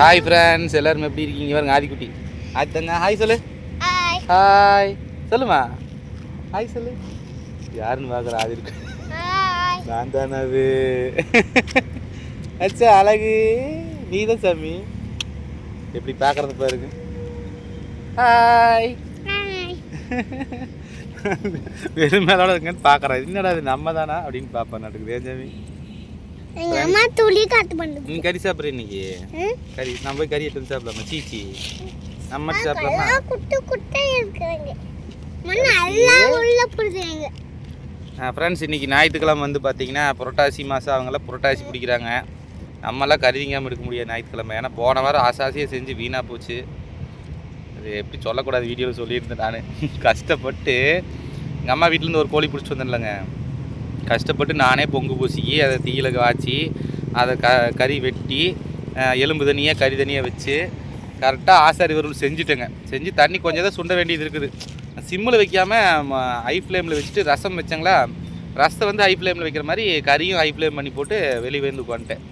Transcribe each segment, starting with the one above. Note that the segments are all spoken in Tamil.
ஹாய் ஃப்ரெண்ட்ஸ் எல்லாரும் எப்படி இருக்கீங்க? பாருங்க ஆதிக்குட்டி. ஆதி தங்க. ஹாய் சொல்லு. ஹாய் சொல்லுமா. ஹாய் சொல்லு. யாருன்னு பார்க்குற ஆதி இருக்கு. நான் தானே அது. அச்சா அழகு. நீ தான் சாமி. எப்படி பார்க்கறது பாருங்க. ஹாய் வெறும் மேலோட இருக்கேன்னு பார்க்குறேன். என்னடா இது? நம்ம தானா? அப்படின்னு பார்ப்பேன் நாட்டுக்கு ஏன் சாமி? எங்க அம்மா துளி காட்டு பண்ணுது. நீ கறி சாப்பிட்ற இன்னைக்கு? கறி நம்ம போய் கறி எடுத்து சாப்பிடலாமா? சீச்சி நம்ம சாப்பிடலாமா? குட்டு குட்டை இருக்கிறாங்க. மண்ணு எல்லாம் உள்ள புடுதுங்க ஃப்ரெண்ட்ஸ் இன்றைக்கி ஞாயிற்றுக்கிழமை வந்து பார்த்தீங்கன்னா புரட்டாசி மாதம் அவங்களாம் புரட்டாசி பிடிக்கிறாங்க. நம்மளாம் கருதிங்காமல் எடுக்க முடியாது ஞாயிற்றுக்கிழமை. ஏன்னா போன வாரம் ஆசாசியாக செஞ்சு வீணாக போச்சு. அது எப்படி சொல்லக்கூடாது வீடியோவில் சொல்லியிருந்தேன் நான். கஷ்டப்பட்டு எங்கள் அம்மா வீட்டிலேருந்து ஒரு கோழி பிடிச்சி வந்தேன்லங்க. கஷ்டப்பட்டு நானே பொங்கு பூசிக்கி அதை தீயில காய்ச்சி அதை க கறி வெட்டி எலும்பு தனியாக கறி தனியாக வச்சு கரெக்டாக ஆசாரி வரும் செஞ்சுட்டேங்க. செஞ்சு தண்ணி கொஞ்சம் தான் சுண்ட வேண்டியது இருக்குது. சிம்மில் வைக்காமல் ஹை ஃப்ளேமில் வச்சுட்டு ரசம் வச்சங்களா? ரசத்தை வந்து ஹை ஃப்ளேமில் வைக்கிற மாதிரி கறியும் ஹை ஃப்ளேம் பண்ணி போட்டு வெளியே வந்து உட்காந்துட்டேன்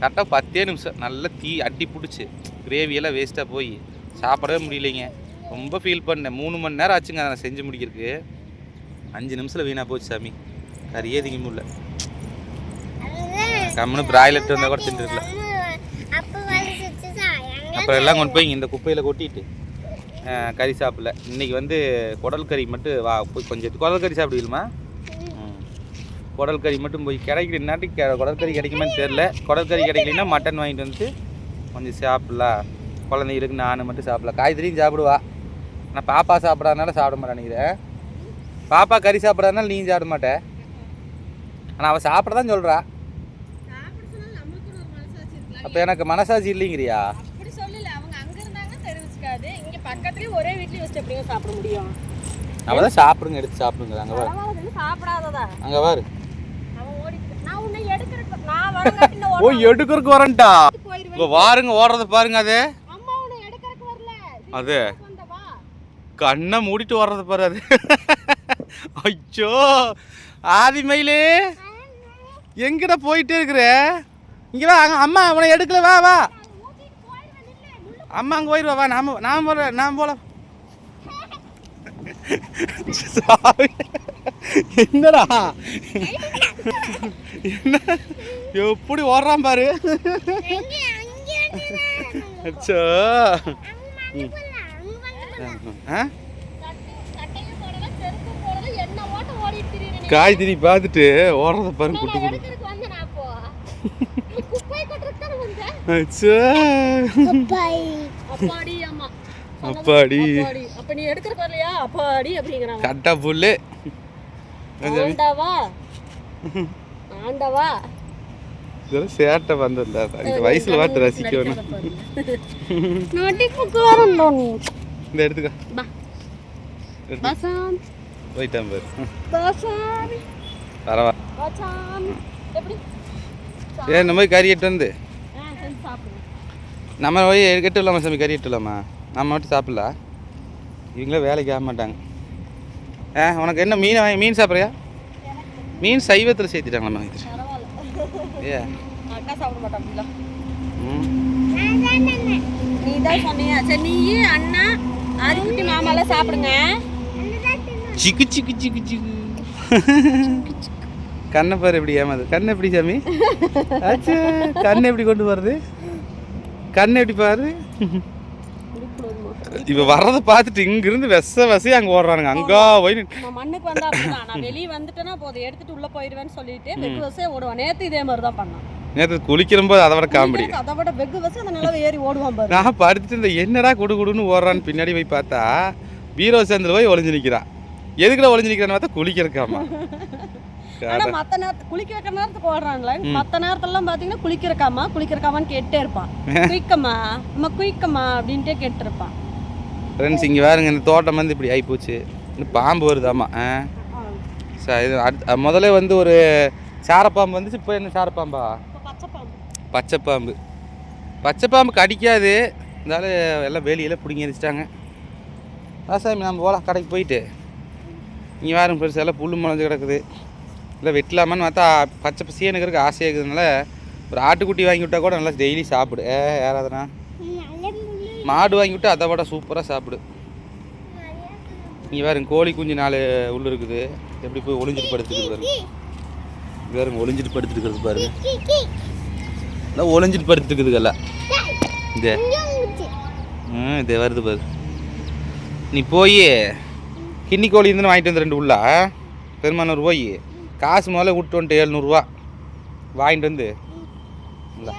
கரெக்டாக பத்தே நிமிஷம். நல்லா தீ அடி பிடிச்சி. கிரேவியெல்லாம் வேஸ்ட்டாக போய். சாப்பிடவே முடியலைங்க. ரொம்ப ஃபீல் பண்ணேன். மூணு மணி நேரம் ஆச்சுங்க அதை நான் செஞ்சு முடிக்கிறதுக்கு. அஞ்சு நிமிஷத்தில் வீணாக போச்சு சாமி. கறியே திங்க முடியல கம்முன்னு பிராய்லெட் வந்தால் கூட தின்றுருக்கலாம் அப்புறம் எல்லாம் கொண்டு போய் இந்த குப்பையில் கொட்டிட்டு கறி சாப்பிடல. இன்னைக்கு வந்து குடல் கறி மட்டும் வா போய் கொஞ்சம் குடல் கறி சாப்பிடுவீங்களா? குடல் கறி மட்டும் போய் கிடைக்கிற நாட்டுக்கு கெ- குடல் கறி கிடைக்குமான்னு தெரில குடல் கறி கிடைக்கலன்னா மட்டன் வாங்கிட்டு வந்து கொஞ்சம் சாப்பிட்லாம் குழந்தைங்களுக்கு நான் மட்டும் சாப்பிடலாம் காய்கறியும் சாப்பிடுவா. ஆனால் பாப்பா சாப்பிடாதனால சாப்பிட மாட்டேன் நினைக்கிறேன் பாப்பா கறி சாப்பிடாதனால நீயும் சாப்பிட மாட்டேன் ஆனால் அவள் சாப்பிட தான் சொல்கிறா அப்போ எனக்கு மனசாட்சி இல்லைங்கிறியா? அவள் தான் சாப்பிடுங்க எடுத்து சாப்பிடுங்க. அங்கே பாரு. சாப்பிடாததா? அங்கே பாரு. ஓ எடுக்கிறதுக்கு வரேன்டா. இங்கே வாருங்க ஓடுறத பாருங்க அது. அது. கண்ணை மூடிட்டு வர்றது பாரு அது. ஐயோ ஆதி மயிலு. எங்கடா போயிட்டே இருக்கிற? இங்கே வா அங்க அம்மா உன்னை எடுக்கல வா வா. அம்மா அங்கே போயிடுவா வா நாம நான் போல நான் போல. என்னடா? என்ன? எப்படி ஓடுறான் பாரு. அச்சோ. ஆ? காய் திரி பார்த்துட்டு ஓடுறத பாருங்க குட்டு குட்டு அப்பாடி அம்மா. அப்பாடி. அப்பாடி. அப்ப நீ எடுக்கிறதுக்கு வரலையா? அப்பாடி அப்படிங்கிறாங்க. கட்டா புல்லு. ஆண்டவா. ஆண்டவா. இதெல்லாம் சேட்டை இந்த வயசுல பார்த்து ரசிக்க வேணும். நோட்டிப்புக்கு வரணும் நீ. இந்த எடுத்துக்கோ. பா. போயிட்டான் பாரு. பரவாயில்ல. ஏன் இந்த மாதிரி கறி எட்டு வந்து. நம்ம போய் கெட்டு இல்லாமல் சாமி கறி எட்டு இல்லாமா நம்ம மட்டும் சாப்பிடலாம் இவங்களே வேலைக்கு ஆக மாட்டாங்க. ஆ உனக்கு என்ன மீன் வாங்கி மீன் சாப்பிட்றியா? மீன் சைவத்தில் சேர்த்துட்டாங்களா ஏ. நீ தான் சொன்னியா? சரி நீ அண்ணா ஆதிக்குட்டி மாமாலாம் சாப்பிடுங்க. சிக்கு சிக்கு சிக்கு சிக்கு. கண்ணை பாரு எப்படி ஏமாது கண்ணை எப்படி சாமி? ஆச்சு கண்ணை எப்படி கொண்டு வருது கண்ணை எப்படி பாரு? இப்போ வர்றதை பார்த்துட்டு இங்கிருந்து வெச வசதி அங்கே ஓடுறானுங்க. அங்கா போய் மண்ணுக்கு வந்தா நான் வெளியே வந்துட்டேன்னா போதும் எடுத்துட்டு உள்ள போயிடுவேன்னு சொல்லிட்டு வெகு வசே ஓடுவான். நேத்து இதே மாதிரி தான் பண்ணான். நேற்று குளிக்கிறம்போது அதை விட காமெடி. அதை விட வெகு வசம் அந்த நிலவை ஏறி ஓடுவான் பாரு. நான் படுத்துட்டு இந்த என்னடா குடு குடுன்னு ஓடுறான்னு பின்னாடி போய் பார்த்தா பீரோ சேர்ந்து போய் ஒளிஞ்சு நிற்கிறான் எதுக்குடா ஒளிஞ்சு நிற்கிறான்னு பார்த்தா குளிக்கிறக்காமா ஆனா மத்த நேரத்து குளிக்க வைக்கிற நேரத்துக்கு ஓடுறாங்களே. மத்த நேரத்துலலாம் பாத்தீங்கன்னா குளிக்கிறக்காமா குளிக்கிறக்காமான்னு கேட்டே இருப்பான். குயிக்கம்மா அம்மா குயிக்கம்மா அப்படின்ட்டே கேட்டு இருப்பான் ஃப்ரெண்ட்ஸ் இங்கே பாருங்க இந்த தோட்டம் வந்து இப்படி ஆகிப்போச்சு பாம்பு வருதாமா ஆ? ச- இது அடுத்து முதல்ல வந்து ஒரு சாரப்பாம்பு வந்துச்சு இப்போ என்ன சாரப்பாம்பா? இப்போ பச்சை பாம்பு பச்சைப்பாம்பு. பச்சைப்பாம்பு கடிக்காது. இருந்தாலும் எல்லாம் வேலியெல்லாம் பிடிங்கி விவசாயம் நம்ம போகலாம் கடைக்கு போயிட்டு. இங்கே வாருங்க பெருசு எல்லாம் புல் முளைஞ்சு கிடக்குது. இல்லை வெட்டலாமான்னு பார்த்தா பச்சை பசியனுக்கு இருக்க ஆசையாக இருக்கிறதுனால ஒரு ஆட்டுக்குட்டி வாங்கி விட்டா கூட நல்லா டெய்லி சாப்பிடு. ஏ யாராவதுனா மாடு வாங்கி விட்டா அதை விட சூப்பராக சாப்பிடு. நீ பாருங்க கோழி குஞ்சு நாலு உள்ள இருக்குது. எப்படி போய் ஒளிஞ்சிட்டு படுத்துருக்கு பாருங்க. இங்க பாருங்க ஒளிஞ்சிட்டு படுத்துருக்கிறது பாருங்க. கி கி எல்லாம். ஒளிஞ்சிட்டு இந்த. இங்க வந்துச்சு. ம் இது வருது பாரு. நீ போய் கிண்ணி கோழி இருந்து வாங்கிட்டு வந்து ரெண்டு உள்ளா. பெருமானூர் போய். காசு முதல்ல விட்டு வந்துட்டு ஏழ்நூறுவா வாங்கிட்டு வந்து. இல்ல.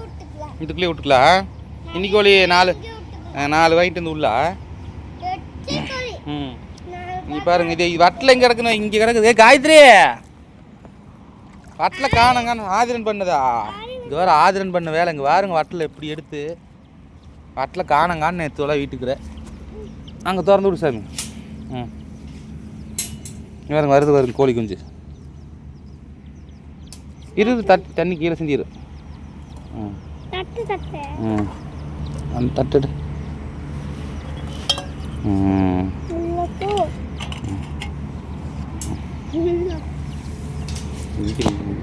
விட்டுக்கலாம் இதுக்குள்ளேயே விட்டுக்கலாம் கிண்ணி கோழி நாலு நாலு வாங்கிட்டு வந்து உள்ளா. ம். நீ பாருங்க இது வட்டில் எங்கே கிடக்குன்னு இங்கே கிடக்குது. காயத்ரி! வட்டில் காணங்க ஆதிரன் பண்ணுதா? இங்கே வேறு ஆதிரன் பண்ண வேலை. இங்கே பாருங்க வட்டில் எப்படி எடுத்து. வட்டில் காணங்கான்னு நேற்று வீட்டுக்குற அங்கே திறந்து விடு சாமி. ம். பாருங்க வருது வருது கோழி குஞ்சு. இரு தட் தண்ணி கீழே செஞ்சிரு ம். தட்டு தட்டு. ம். அந்த ம். உள்ள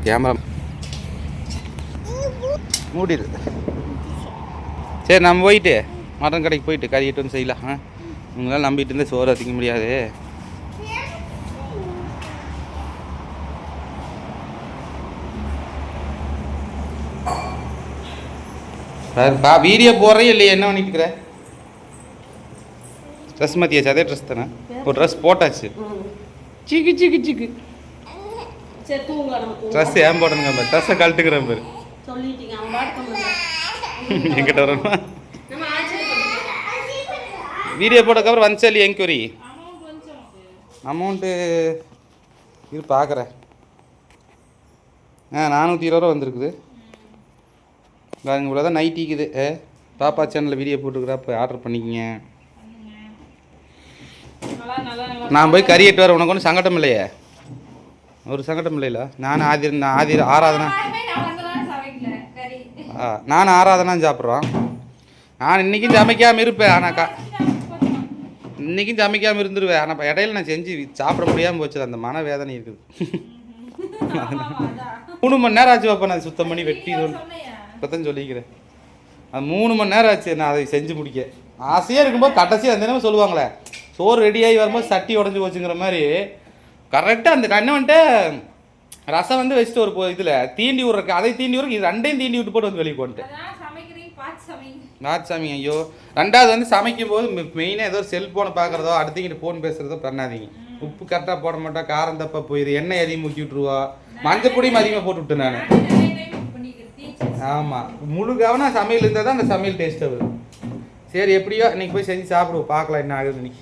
கேமரா. மூடிடு. சரி நம்ம போயிட்டு மட்டன் கடைக்கு போயிட்டு கறிட்டு வந்து செய்யலாம். ஆ? உங்களால் நம்பிட்டு இருந்தால் சோறு திங்க முடியாது. பா வீடியோ போடுறே இல்லையா? என்ன பண்ணிட்டு இருக்கிற? ட்ரெஸ் மாற்றியாச்சு அதே ட்ரெஸ் தானே? ஒரு ட்ரெஸ் போட்டாச்சு. சிக்கு சிக்கு சிக்கு. ட்ரெஸ் ஏன் போடணுங்க ட்ரெஸ்ஸை கழட்டுக்கிறேன் பேர். எங்கிட்ட வரணுமா? வீடியோ போட்டதுக்கப்புறம் வந்துச்சா இல்லையா என்கொயரி அமௌண்ட்டு இது பார்க்குறேன் ஆ நானூற்றி இருபது ரூபா வந்திருக்குது. இவ்வளோ தான் நைட்டிக்குது பாப்பா சேனலில் வீடியோ போட்டுருக்குறா இப்போ ஆர்டர் பண்ணிக்கங்க. நான் போய் கறி எட்டு வர உனக்கு ஒன்றும் சங்கடம் இல்லையே? ஒரு சங்கடம் இல்லைல்ல நான் ஆதி நான் ஆதி ஆராதனா? ஆ நானும் ஆராதனா சாப்பிட்றோம். நான் இன்றைக்கும் சமைக்காமல் இருப்பேன் ஆனாக்கா இன்றைக்கும் சமைக்காமல் இருந்துருவேன். ஆனால் இடையில நான் செஞ்சு சாப்பிட முடியாமல் போச்சு அந்த மன வேதனை இருக்குது. மூணு மணி நேரம் ஆச்சு பாப்பா நான் சுத்தம் பண்ணி வெட்டி இப்போதான் சொல்லிக்கிறேன். அது மூணு மணி நேரம் ஆச்சு நான் அதை செஞ்சு முடிக்க. ஆசையாக இருக்கும்போது கடைசியாக அந்த நேரம் சொல்லுவாங்களே சோறு ரெடியாகி வரும்போது சட்டி உடஞ்சி போச்சுங்கிற மாதிரி. கரெக்டாக அந்த கண்ணை வந்துட்டு ரசம் வந்து வச்சுட்டு ஒரு இதில் தீண்டி விட்றக்கு அதை தீண்டி விட்றக்கு இது ரெண்டையும் தீண்டி விட்டு போட்டு வந்து வெளியே கொண்டுட்டு நாச்சாமி ஐயோ. ரெண்டாவது வந்து சமைக்கும் போது மெயினாக ஏதோ செல்ஃபோனை பார்க்குறதோ அடுத்தங்கிட்ட ஃபோன் பேசுகிறதோ பண்ணாதீங்க. உப்பு கரெக்டாக போட மாட்டோம் காரம் தப்பாக போயிடுது எண்ணெய் அதிகம் ஊற்றி விட்ருவா மஞ்சப்பொடியும் அதிகமாக போட்டு விட்டேன் நான். ஆமாம் முழு கவனம் சமையல் இருந்தால் தான் அந்த சமையல் டேஸ்ட்டாக வரும். சரி எப்படியோ இன்னைக்கு போய் செஞ்சு சாப்பிடுவோம். பார்க்கலாம் என்ன ஆகுது இன்றைக்கி